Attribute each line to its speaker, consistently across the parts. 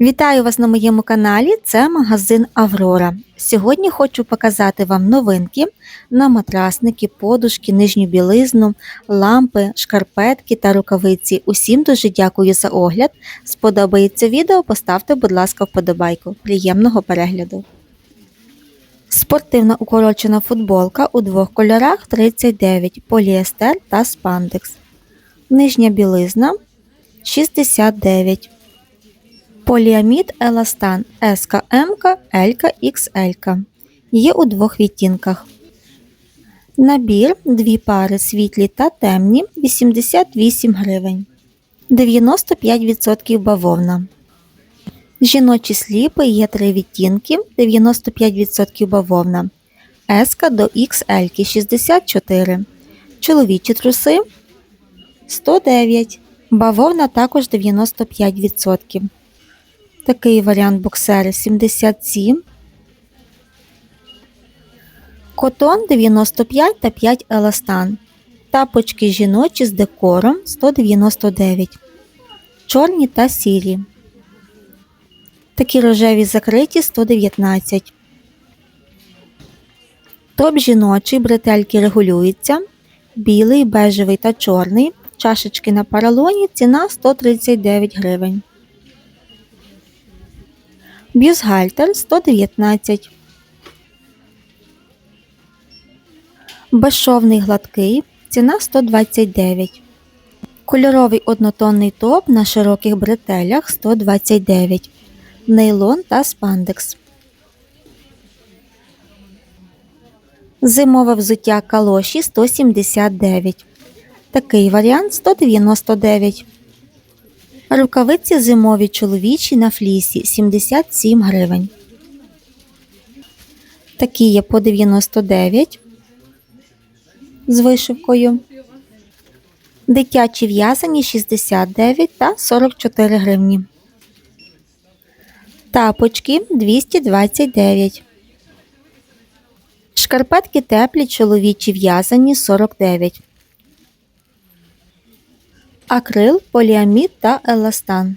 Speaker 1: Вітаю вас на моєму каналі. Це магазин Аврора. Сьогодні хочу показати вам новинки на матрасники, подушки, нижню білизну, лампи, шкарпетки та рукавиці. Усім дуже дякую за огляд. Сподобається відео, поставте, будь ласка, вподобайку. Приємного перегляду. Спортивна укорочена футболка у двох кольорах 39 поліестер та спандекс. Нижня білизна 69. Поліамід Еластан СКМ, Л, XL. Є у двох відтінках. Набір дві пари світлі та темні 88 гривень. 95% бавовна. Жіночі сліпи є три відтінки 95% бавовна. С до XL 64. Чоловічі труси 109. Бавовна також 95%. Такий варіант боксери 77. Котон 95 та 5 еластан. Тапочки жіночі з декором 199. Чорні та сірі. Такі рожеві закриті 119. Топ жіночий, бретельки регулюються. Білий, бежевий та чорний. Чашечки на паралоні ціна 139 гривень. Бюстгальтер 119. Безшовний гладкий. Ціна 129. Кольоровий однотонний топ на широких бретелях 129. Нейлон та спандекс. Зимове взуття калоші 179. Такий варіант 199. Рукавиці зимові чоловічі на флісі 77 гривень. Такі є по 99 з вишивкою. Дитячі в'язані 69 та 44 гривні. Тапочки 229. Шкарпетки теплі чоловічі в'язані 49 акрил, поліамід та еластан.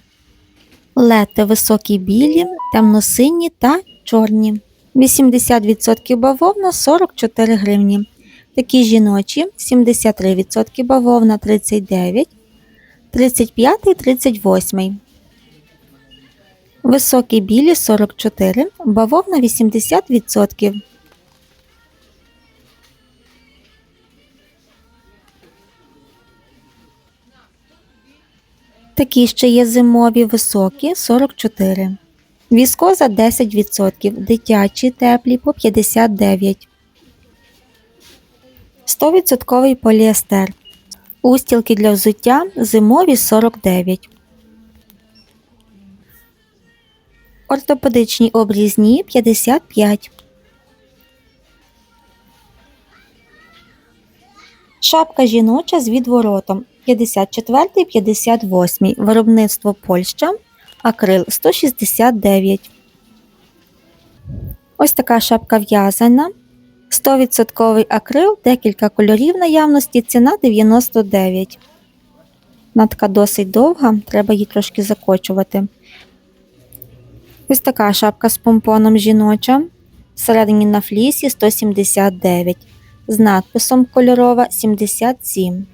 Speaker 1: Лети високі білі, темно-сині та чорні. 80% бавовна 44 гривні. Такі жіночі 73% бавовна 39, 35 38. Високі білі 44, бавовна 80%. Такі ще є зимові високі 44. Віскоза 10%, дитячі теплі по 59. 100% поліестер. Устілки для взуття зимові 49. Ортопедичні обрізні 55. Шапка жіноча з відворотом 54, 58. Виробництво Польща. Акрил 169. Ось така шапка в'язана. 100% акрил, декілька кольорів наявності, ціна 99. Вона така досить довга, треба її трошки закочувати. Ось така шапка з помпоном жіноча. Всередині на флісі 179. З надписом кольорова 77.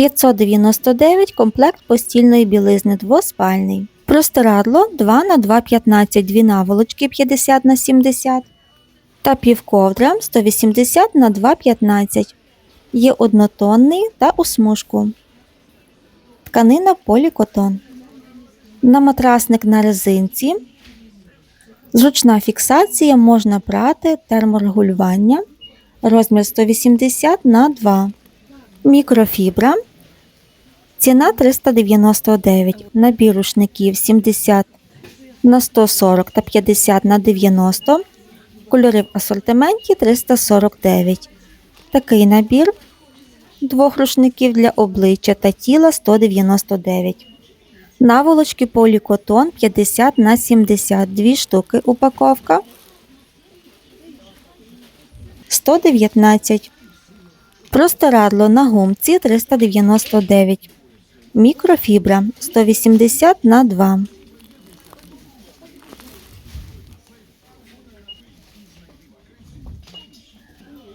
Speaker 1: 599 комплект постільної білизни двоспальний. Простирадло 2 на 2,15 дві наволочки 50 на 70 та півковдра 180 на 2,15. Є однотонний та у смужку. Тканина полікотон. На матрасник на резинці. Зручна фіксація можна прати терморегулювання. Розмір 180 на 2. Мікрофібра. Ціна 399. Набір рушників 70 на 140 та 50 на 90. Кольори в асортименті 349. Такий набір двох рушників для обличчя та тіла 199. Наволочки полікотон 50 на 70. Дві штуки упаковка 119. Простирадло на гумці 399. Мікрофібра 180 на 2.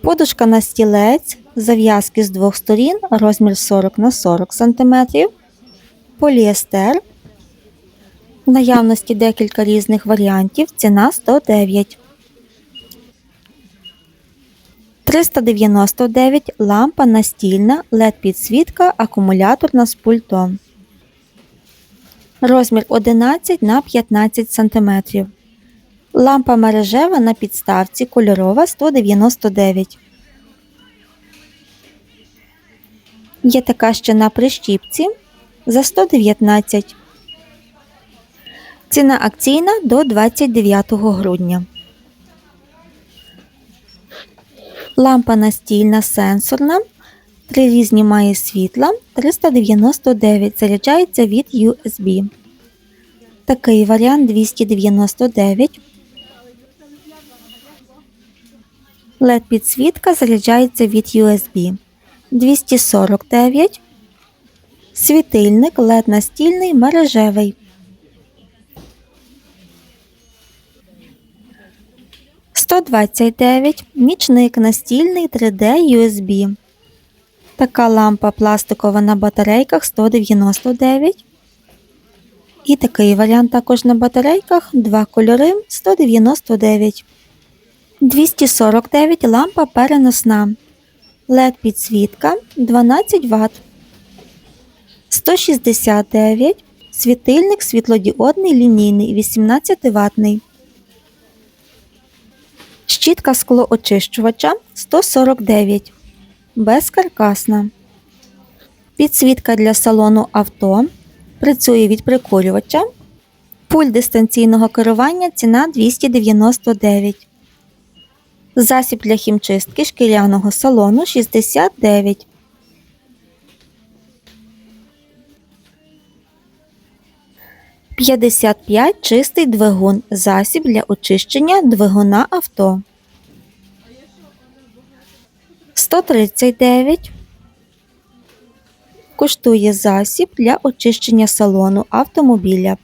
Speaker 1: Подушка на стілець, зав'язки з двох сторін, розмір 40 на 40 см, поліестер. В наявності декілька різних варіантів, ціна 109. 399 лампа настільна, LED підсвітка, акумуляторна з пультом. Розмір 11 на 15 см. Лампа мережева на підставці кольорова 199. Є така ще на прищіпці за 119. Ціна акційна до 29 грудня. Лампа настільна сенсорна. Три різні має світла 399 заряджається від USB. Такий варіант 299. LED підсвітка заряджається від USB 249. Світильник LED настільний мережевий. 129. Нічник настільний 3D USB. Така лампа пластикова на батарейках 199. І такий варіант також на батарейках. Два кольори 199. 249 лампа переносна. LED підсвітка 12 Вт. 169. Світильник світлодіодний лінійний 18 ватний. Щітка склоочищувача 149. Безкаркасна. Підсвітка для салону авто. Працює від прикурювача. Пульт дистанційного керування ціна 299. Засіб для хімчистки шкіряного салону 69. П'ятдесят п'ять чистий двигун. Засіб для очищення двигуна авто. 139. Коштує засіб для очищення салону автомобіля.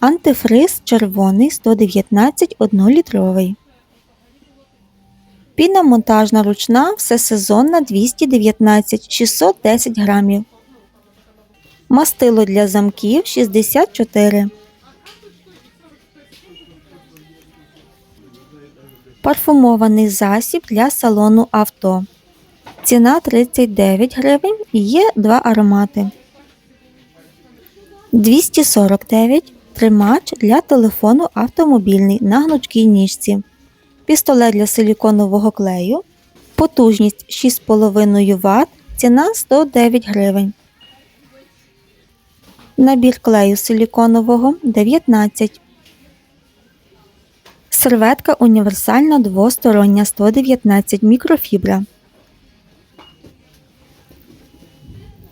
Speaker 1: Антифриз червоний 119 1-літровий. Піна монтажна ручна всесезонна 219 610 грамів. Мастило для замків 64. Парфумований засіб для салону авто. Ціна 39 гривень і є два аромати. 249 тримач для телефону автомобільний на гнучкій ніжці. Пістолет для силіконового клею. Потужність 6,5 Вт. Ціна 109 гривень. Набір клею силіконового 19. Серветка універсальна двостороння 119 мікрофібра.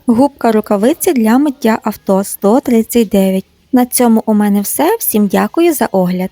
Speaker 1: Губка рукавиці для миття авто 139. На цьому у мене все. Всім дякую за огляд.